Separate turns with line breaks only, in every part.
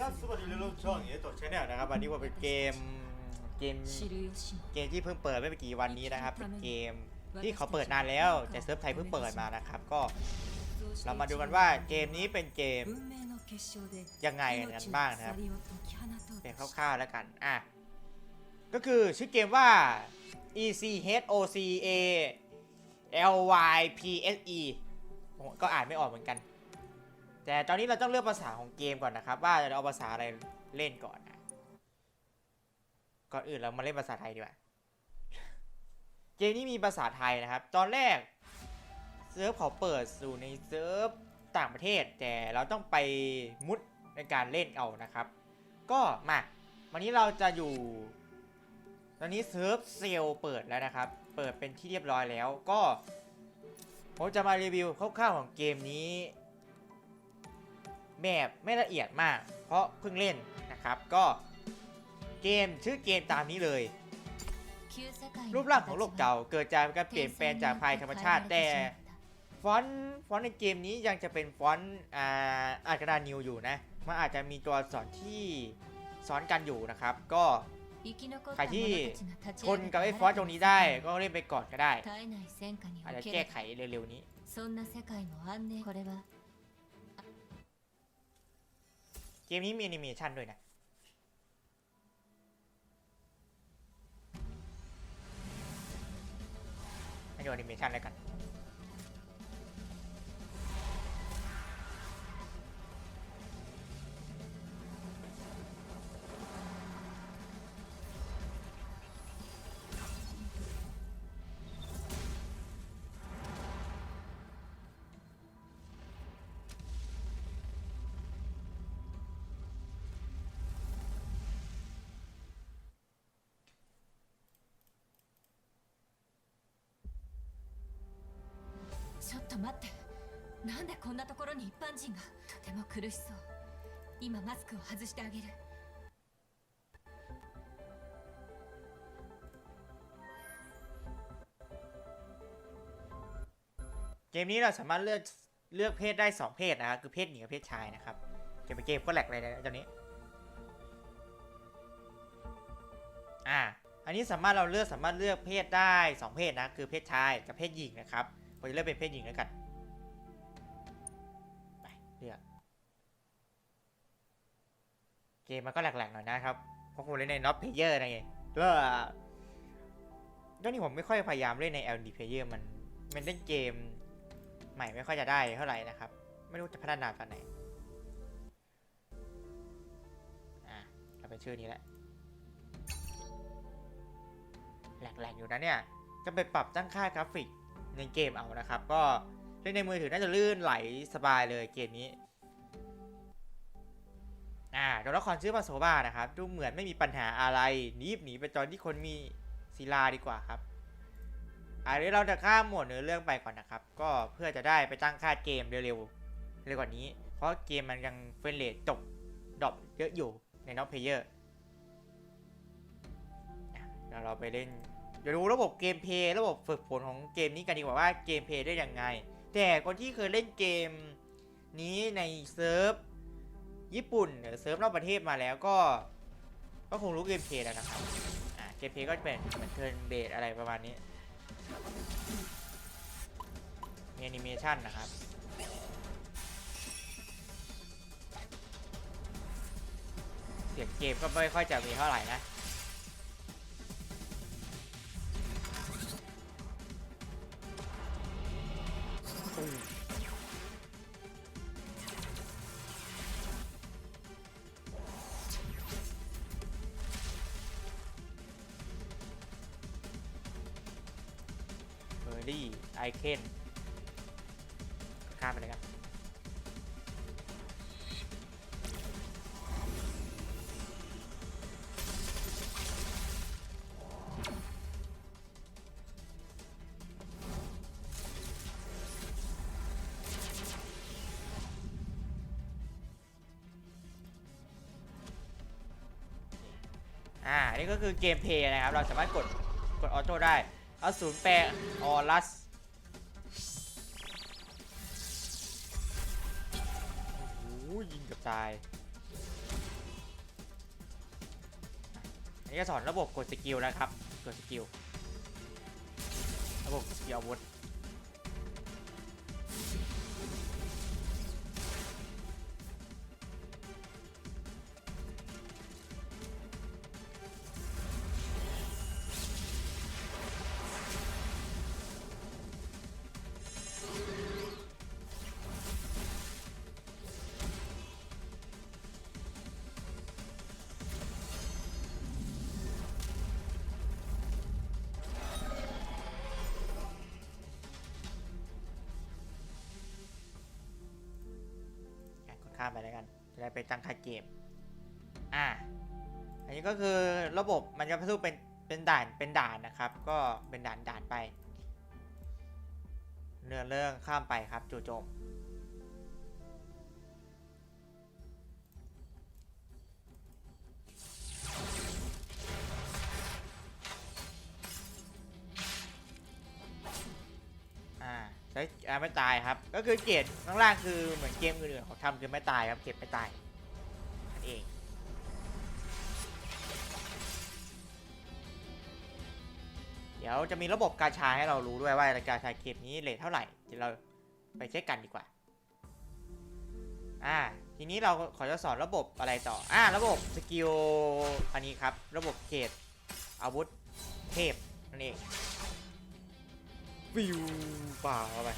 ครับสวัสดีลูกช่องเอโตชแนลนะครับวันนี้ว่าเป็นเกมเกมเกมที่เพิ่งเปิดไม่กี่วันนี้นะครับเป็นเกมที่เขาเปิดนานแล้วแต่เซิร์ฟไทยเพิ่งเปิดมานะครับ ก็เรามาดูกันว่าเกมนี้เป็นเกมยังไงกันบ้างนะครับเป็นคร่าวๆแล้วกันอะก็คือชื่อเกมว่า E C H O C A L Y P S E ก็อ่านไม่ออกเหมือนกัน แต่ตอนนี้เราต้องเลือกภาษาของเกมก่อนนะครับ ว่าจะเอาภาษาอะไรเล่นก่อนนะก่อนอื่นเรามาเล่นภาษาไทยดีกว่าเกมนี้มีภาษาไทยนะครับ ตอนแรกเซิร์ฟเขาเปิดสู่ในเซิร์ฟต่างประเทศ แต่เราต้องไปมุดในการเล่นเอานะครับ ก็มาวันนี้เราจะอยู่ ตอนนี้เซิร์ฟเซลเปิดแล้วนะครับ เปิดเป็นที่เรียบร้อยแล้วก็ผมจะมารีวิวคร่าวๆของเกมนี้ แบบไม่ละเอียดมาก เพราะเพิ่งเล่นนะครับ ก็เกมชื่อเกมตามนี้เลย รูปร่างของโลกเก่าเกิดจากการเปลี่ยนแปลงจากภัยธรรมชาติแต่ฟอนต์ฟอนต์ในเกมนี้ยังจะเป็นฟอนต์อ่าอักดะนิวอยู่นะ มันอาจจะมีตัวสอนที่สอนกันอยู่นะครับ ก็ใครที่ชนกับไอ้ฟอนต์ตรงนี้ได้ ก็เล่นไปก่อนก็ได้อาจจะแก้ไขเร็วๆนี้ เกมนี้มีแอนิเมชันด้วยนะ ให้ดูแอนิเมชันแล้วกัน
と待ってなんでこんなところに一般人がとても苦しそう今マスクを外してあげる
เกมนี้เราสามารถเลือกเลือกเพศได้ 2 เพศนะครับ คือเพศหญิงกับเพศชายนะครับ เกมเป็นเกมก็แหลกเลยนะตอนนี้ อ่า อันนี้สามารถเราเลือกสามารถเลือกเพศได้ 2 เพศนะ คือเพศชายกับเพศหญิงนะครับ ผมจะเลือกเป็นเพศหญิงแล้วกัน ไปเลือกเกมมันก็แหลกๆหน่อยนะครับ เพราะผมเล่นใน not player นะไงก็ก็นี่ผมไม่ค่อยพยายามเล่นใน LD player มัน มันเล่นเกมใหม่ไม่ค่อยจะได้เท่าไหร่นะครับ ไม่รู้จะพัฒนาตอนไหน อะเราเป็นชื่อนี้แหละแหลกๆอยู่นะเนี่ยก็ไปปรับตั้งค่ากราฟิก ในเกมเอานะครับ ก็เล่นในมือถือน่าจะลื่นไหลสบายเลยเกมนี้อ่าตัวละครชื่อมาโซบ้านะครับ ดูเหมือนไม่มีปัญหาอะไรนีบหนีไปตอนที่คนมีศิลาดีกว่าครับอ่าเดี๋ยวเราจะข้ามหมวดเนื้อเรื่องไปก่อนนะครับ ก็เพื่อจะได้ไปตั้งค่าเกมเร็วๆเร็วกว่านี้ เพราะเกมมันยังเฟรนเรทตกดรอปเยอะอยู่ในน็อตเพลเยอร์เดี๋ยวเราไปเล่น เดี๋ยวดูระบบเกมเพลย์ระบบฝึกฝนของเกมนี้กันดีกว่าว่าเกมเพลย์ได้ยังไง แต่คนที่เคยเล่นเกมนี้ในเซิร์ฟญี่ปุ่นหรือเซิร์ฟนอกประเทศมาแล้วก็ ก็คงรู้เกมเพลย์แล้วนะครับเกมเพลย์ก็เป็นเหมือนเทิร์นเบสอะไรประมาณนี้มีแอนิเมชันนะครับเสียงเกมก็ไม่ค่อยจะมีเท่าไหร่นะ ลี่ไอเคนข้ามไปเลยครับอ่า นี่ก็คือเกมเพย์นะครับ เราสามารถกด กดออโต้ได้ อสูรแปรออรัสยิงกับตาย อันนี้ก็สอนระบบกดสกิลนะครับ กดสกิล ระบบสกิลอาวุธ ไปแล้วกันจะได้ไปตั้งค่าเกม อ่า อันนี้ก็คือระบบมันจะสู้เป็นเป็นด่านเป็นด่านนะครับ ก็เป็นด่านด่านไป เนื่องเรื่องข้ามไปครับจู่โจม ช้อ่าไม่ตายครับ ก็คือเกรดข้างล่างคือเหมือนเกมอื่นๆเขาทำคือไม่ตายครับ เก็บไม่ตายนั่นเองเดี๋ยวจะมีระบบกาชาให้เรารู้ด้วยว่ากาชาเกมนี้เลทเท่าไหร่เดี๋ยวเราไปเช็คกันดีกว่า อ่า ทีนี้เราขอจะสอนระบบอะไรต่อ อ่า ระบบสกิลอันนี้ครับ ระบบเกรดอาวุธเทพนั่นเอง วิวป่าเข้าไป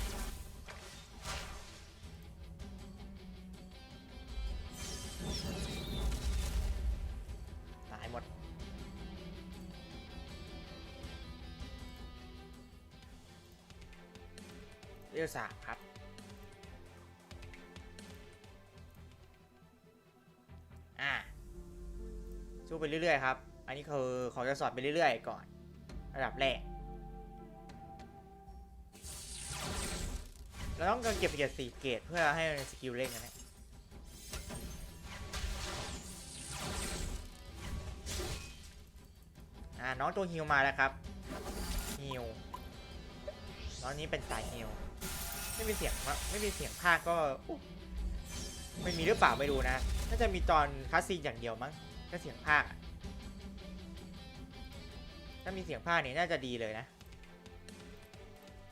ตายหมด เรียวสามครับ อ่าสู้ไปเรื่อยๆครับ อันนี้คือขาจะสอนไปเรื่อยๆก่อน ระดับแรก เราต้องการเก็บเกียรติสี่เกรดเพื่อให้สกิลเร่งกันนะอ่าน้องตัวฮิวมาแล้วครับฮิวน้องนี้เป็นสายฮิวไม่มีเสียงไม่มีเสียงภาคก็ไม่มีหรือเปล่าไม่รู้นะน่าจะมีตอนคัสซีนอย่างเดียวมั้งก็เสียงภาคถ้ามีเสียงภาคเนี่ยน่าจะดีเลยนะ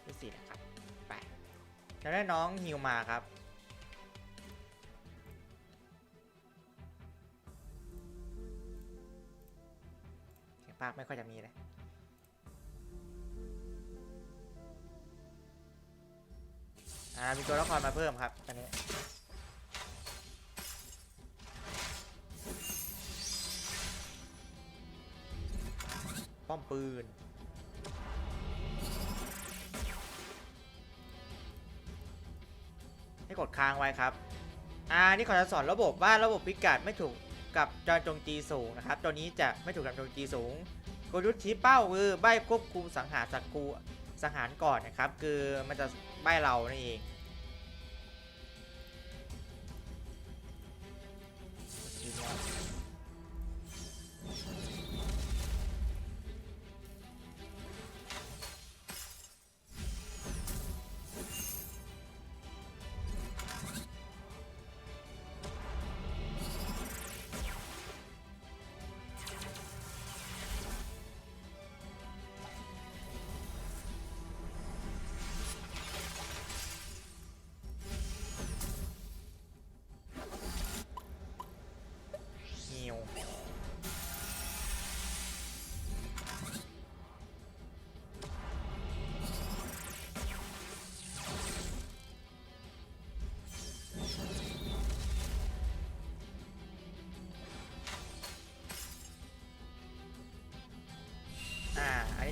ดูสินะ จะได้น้องฮิวมาครับเสียงภาคไม่ค่อยจะมีเลยอ่ามีตัวละครมาเพิ่มครับตอนนี้ป้อมปืน กดค้างไว้ครับอ่านี่ขอจะสอนระบบว่าระบบพิกัดไม่ถูกกับจอยโจงจีสูงนะครับ ตัวนี้จะไม่ถูกกับจงจีสูงกลยุทธ์ชี้เป้าคือใบควบคุมสังหารศัตรูสังหารก่อนนะครับ คือมันจะใบเรานั่นเอง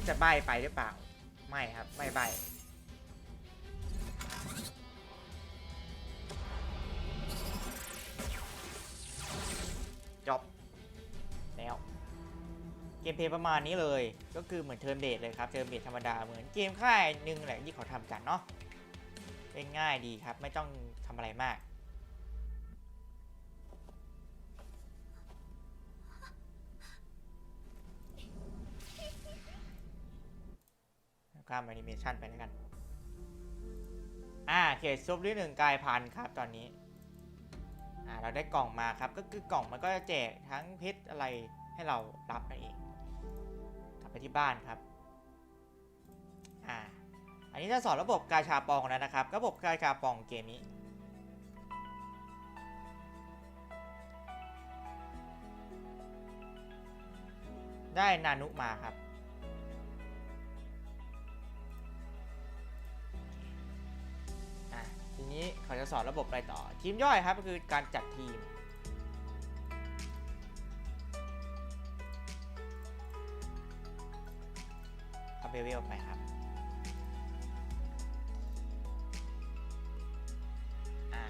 จะใบไปหรือเปล่า ไม่ครับ ไม่ใบจบแล้ว เกมเพลย์ประมาณนี้เลย ก็คือเหมือนเทิร์นเบสเลยครับเทิร์นเบสธรรมดาเหมือนเกมค่ายหนึ่งแหละที่เขาทำกันเนาะเล่นง่ายดีครับ ไม่ต้องทำอะไรมาก ข้ามแอนิเมชันไปแล้วกัน อ่าเขตซุปที่หนึ่งกลายพันธุ์ครับตอนนี้ อ่าเราได้กล่องมาครับ ก็คือกล่องมันก็จะแจกทั้งเพชรอะไรให้เรารับนั่นเองกลับไปที่บ้านครับ อ่า อันนี้จะสอนระบบกาชาปองแล้วนะครับ ระบบกาชาปองเกมนี้ได้นานุมาครับ นี้เขาจะสอนระบบอะไรต่อ ทีมย่อยครับก็คือการจัดทีม เอาเบลเวลไปครับอ่า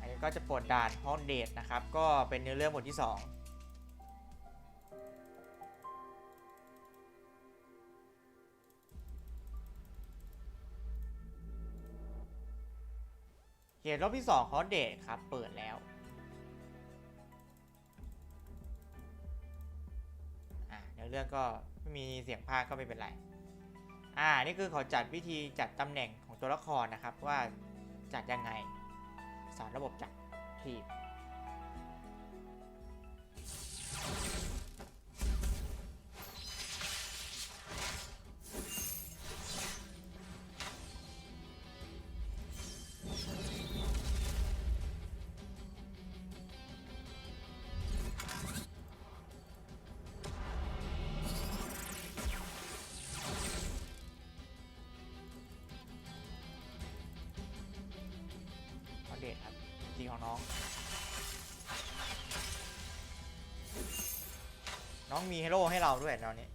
อันนี้ก็จะปลดด่านฮอนเดตนะครับ ก็เป็นเนื้อเรื่องบทที่ 2 เกมรอบที่2องเดทครับ เปิดแล้วอ่าเนื้อเรื่องก็ไม่มีเสียงพากก็ไม่เป็นไร อ่า นี่คือเขาจัดวิธีจัดตำแหน่งของตัวละครนะครับว่าจัดยังไง สอนระบบจัดทีม เดตครับทีของน้อง น้องมีฮีโร่ให้เราด้วยตอนนี้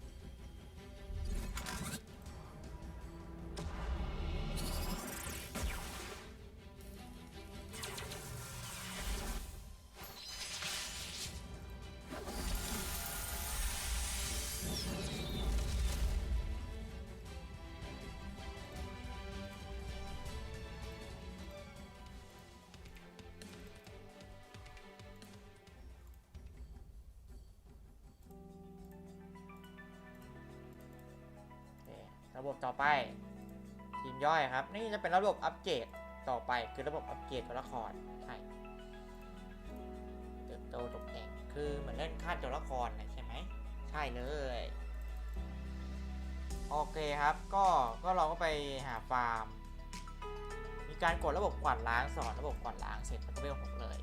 ระบบต่อไป ทีมย่อยครับ นี่จะเป็นระบบอัปเกรดต่อไปคือระบบอัปเกรดตัวละครใช่เติบโตตกแต่งคือเหมือนเล่นขั้นตัวละครนะใช่ไหมใช่เลยโอเคครับ ก็ก็เราก็ไปหาฟาร์ม มีการกดระบบกวาดล้างสอนระบบกวาดล้างเสร็จแล้วก็เวลหกเลย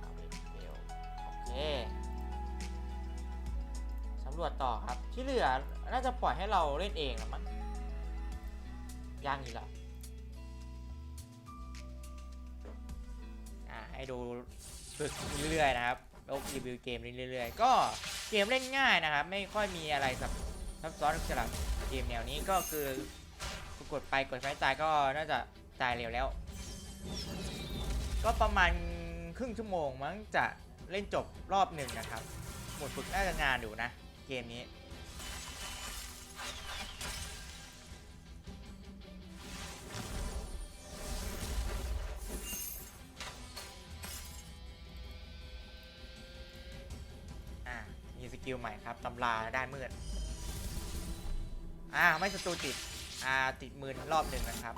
เอาเวลโอเคำรวจต่อครับ ที่เหลือน่าจะปล่อยให้เราเล่นเองละมั้งยังอีกเหรออ่าให้ดูฝึกเรื่อยๆนะครับล้วรีวิวเกมเรื่อยๆ ก็เกมเล่นง่ายนะครับ ไม่ค่อยมีอะไรซับซ้อนสำหรับเกมแนวนี้ก็คือกดไปกดไม่ตายก็น่าจะตายเร็วแล้ว ก็ประมาณครึ่งชั่วโมงมั้งจะเล่นจบรอบหนึ่งนะครับ หมดฝึกน่าจะงานอยู่นะ เกมนี้ อ่า มีสกิลใหม่ครับตำราด้านมืด อ่า ไม่ศัตรูติด อ่า ติดมือรอบหนึ่งนะครับ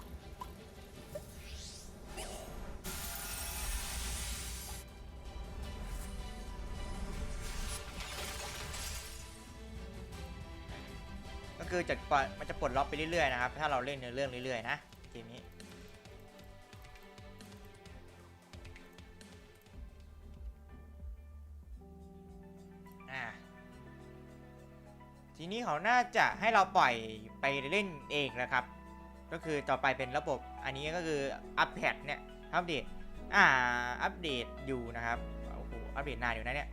คือจะปล่อยมันจะปลดล็อกไปเรื่อยๆนะครับ ถ้าเราเล่นในอเรื่องเรื่อยๆนะเกมนี้อ่าทีนี้เขาน่าจะให้เราปล่อยไปเล่นเองนะครับ ก็คือต่อไปเป็นระบบ อันนี้ก็คืออัปเดตเนี่ยอัปเดตอ่าอัปเดตอยู่นะครับโอ้โหอัปเดตนานอยู่นะเนี่ย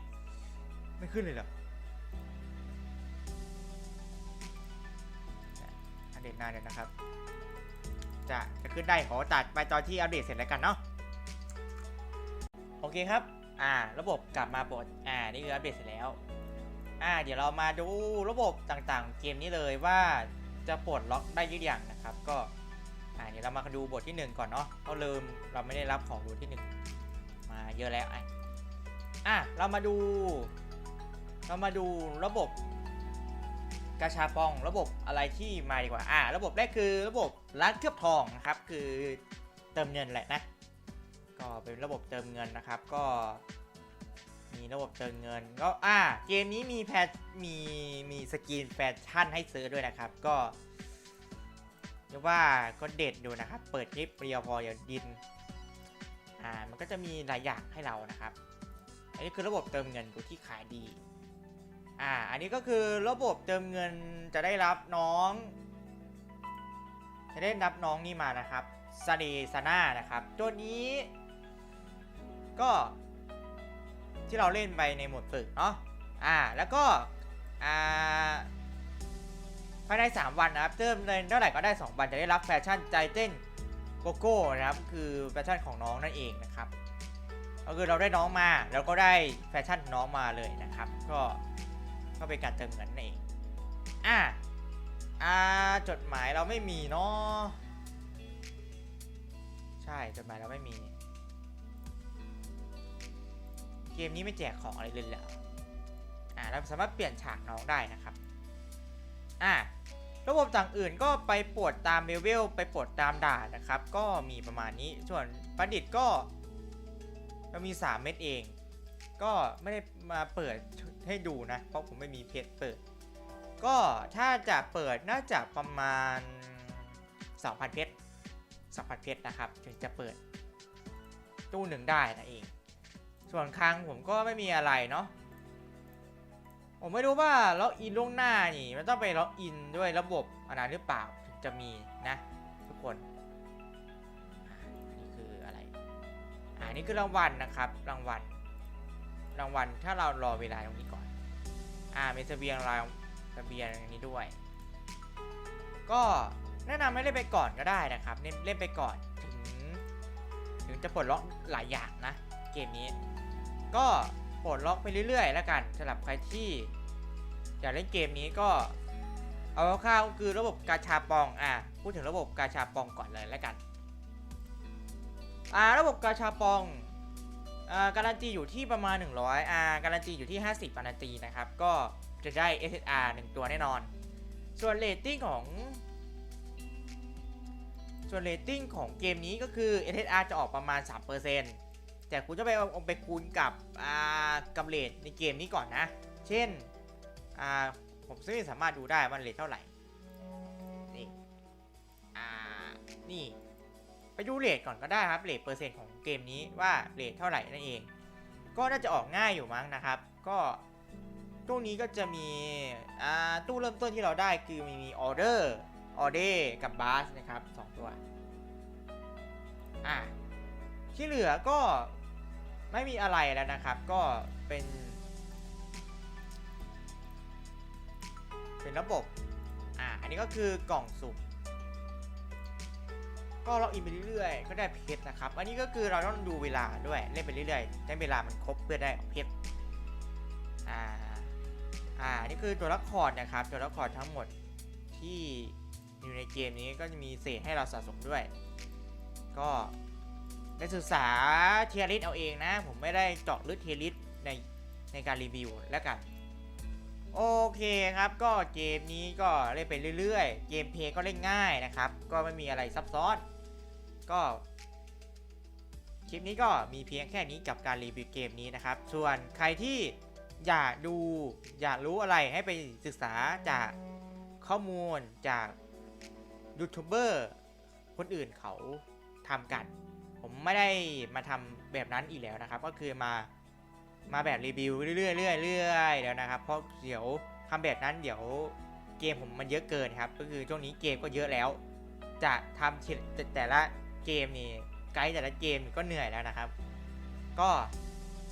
ไม่ขึ้นเลยเหรอ เดตนานเดี๋ยนะครับ จะจะขึ้นได้ขอตัดไปตอนที่อัปเดตเสร็จแล้วกันเนาะโอเคครับ อ่า ระบบกลับมาปกติอ่า นี่คืออัปเดตเสร็จแล้ว อ่า เดี๋ยวเรามาดูระบบต่างๆ เกมนี้เลยว่าจะปลดล็อกได้หรือยังนะครับ ก็ อ่า เดี๋ยวเรามาดูบทที่ 1 ก่อนเนาะเราลืมเราไม่ได้รับของบทที่ 1 มาเยอะแล้วอะอะเรามาดู เรามาดูระบบ กาชาปองระบบอะไรที่มาดีกว่าอ่า ระบบแรกคือระบบร้านเคลือบทองนะครับ คือเติมเงินแหละนะ ก็เป็นระบบเติมเงินนะครับ ก็มีระบบเติมเงิน ก็อ่า เกมนี้มีแพทมีมีสกินแฟชั่นให้ซื้อด้วยนะครับ ก็เรียกว่าก็เด็ดดูนะครับ เปิดคลิปเรียวพออย่าดิน อ่า มันก็จะมีหลายอย่างให้เรานะครับ อันนี้คือระบบเติมเงินดูที่ขายดี อ่า อันนี้ก็คือระบบเติมเงินจะได้รับน้อง จะได้รับน้องนี่มานะครับซาเดซาน่านะครับ ตัวนี้ ก็ ที่เราเล่นไปในโหมดฝึกเนาะ อ่า แล้วก็ อ่าภายใน 3 วันนะครับเติมเงินเท่าไหร่ก็ได้ 2 วันจะได้รับแฟชั่นใจเต้นโกโก้นะครับ คือแฟชั่นของน้องนั่นเองนะครับก็คือเราได้น้องมาแล้วก็ได้แฟชั่นน้องมาเลยนะครับ ก็ ก็เป็นการเติมเงินนั่นเองอ่าอ่าจดหมายเราไม่มีเนาะใช่จดหมายเราไม่มี เกมนี้ไม่แจกของอะไรเลยเหรออ่าเราสามารถเปลี่ยนฉากน้องได้นะครับอ่าระบบต่างอื่นก็ไปปวดตามเลเวลไปปวดตามด่านนะครับ ก็มีประมาณนี้ส่วนประดิษฐ์ก็เรามี 3 เม็ดเอง ก็ไม่ได้มาเปิด ให้ดูนะ เพราะผมไม่มีเพจเปิด ก็ถ้าจะเปิดน่าจะประมาณ 2,000 เพชร2,000 เพชรนะครับ ถึงจะเปิด ตู้หนึ่งได้นะเอง ส่วนคลังผมก็ไม่มีอะไรเนาะผมไม่รู้ว่าล็อกอินล่วงหน้านี่มันต้องไปล็อกอินด้วยระบบอันนั้นหรือเปล่าถึงจะมีนะ ทุกคนนนี้คืออะไรอ่านี่คือรางวัลนะครับรางวัล รางวัลถ้าเรารอเวลาตรงนี้ก่อน อ่ามีเสบียงรางเสบียงอันนี้ด้วย ก็แนะนำให้เล่นไปก่อนก็ได้นะครับ เล่นเล่นไปก่อนถึง ถึงจะปลดล็อกหลายอย่างนะ เกมนี้ ก็ปลดล็อกไปเรื่อยๆ แล้วกันสำหรับใครที่อยากเล่นเกมนี้ก็เอาคร่าวคือระบบกาชาปอง อะ พูดถึงระบบกาชาปองก่อนเลยแล้วกัน อ่า ระบบกาชาปอง การันตีอยู่ที่ประมาณ 100อ่าการันตีอยู่ที่ 50การันตีนะครับ ก็จะได้ SSR 1 ตัวแน่นอน ส่วนเรตติ้งของ ส่วนเรตติ้งของเกมนี้ก็คือ SSR จะออกประมาณ 3%แต่คุณจะไปเอาไปคูณกับอ่ากับเรทในเกมนี้ก่อนนะ เช่นอ่าผมซึ่งสามารถดูได้ว่าเรทเท่าไหร่ นี่อ่านี่ ไปดูเรทก่อนก็ได้ครับเรทเปอร์เซ็นต์ของเกมนี้ว่าเรทเท่าไหร่นั่นเอง ก็น่าจะออกง่ายอยู่มั้งนะครับ ก็ตู้นี้ก็จะมีอ่าตู้เริ่มต้นที่เราได้คือมีมีออเดอร์ออเดกับบาสนะครับสองตัวอ่าที่เหลือก็ไม่มีอะไรแล้วนะครับ ก็เป็น เป็นระบบอ่าอันนี้ก็คือกล่องสุ่ม ก็ล็อกอินไปเรื่อยๆ ก็ได้เพชรนะครับ อันนี้ก็คือเราต้องดูเวลาด้วยเล่นไปเรื่อยๆให้เวลามันครบเพื่อได้เพชร อ่า อ่า นี่คือตัวละครนะครับ ตัวละครทั้งหมดที่อยู่ในเกมนี้ก็จะมีเศษให้เราสะสมด้วย ก็ได้ศึกษาเทียริสเอาเองนะ ผมไม่ได้เจาะลึกเทียริสในในการรีวิวแล้วกัน โอเคครับ ก็เกมนี้ก็เล่นไปเรื่อยๆ เกมเพลย์ก็เล่นง่ายนะครับ ก็ไม่มีอะไรซับซ้อน ก็ คลิปนี้ก็มีเพียงแค่นี้กับการรีวิวเกมนี้นะครับ ส่วนใครที่อยากดูอยากรู้อะไรให้ไปศึกษาจากข้อมูลจากยูทูบเบอร์คนอื่นเขาทำกัน ผมไม่ได้มาทำแบบนั้นอีกแล้วนะครับ ก็คือมามาแบบรีวิวเรื่อยๆเรื่อยๆเรื่อยแล้วนะครับ เพราะเดี๋ยวทำแบบนั้นเดี๋ยวเกมผมมันเยอะเกินครับ ก็คือช่วงนี้เกมก็เยอะแล้ว จะทำแต่ละ เกมนี่ไกด์แต่ละเกมก็เหนื่อยแล้วนะครับ ก็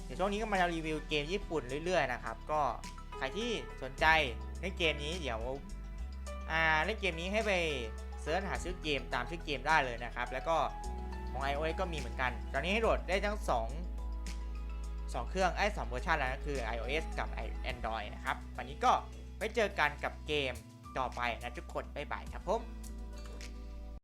เดี๋ยวช่วงนี้ก็มารีวิวเกมญี่ปุ่นเรื่อยๆนะครับ ก็ใครที่สนใจในเกมนี้เดี๋ยวอ่าเล่นเกมนี้ให้ไปเสิร์ชหาชื่อเกมตามชื่อเกมได้เลยนะครับ แล้วก็ของ iOS ก็มีเหมือนกัน ตอนนี้ให้โหลดได้ทั้ง 2 2 เครื่องไอ้สองเวอร์ชันแล้วก็คือ iOS กับ Android นะครับ วันนี้ก็ไว้เจอกันกับเกมต่อไปนะทุกคน บ๊ายบายครับผม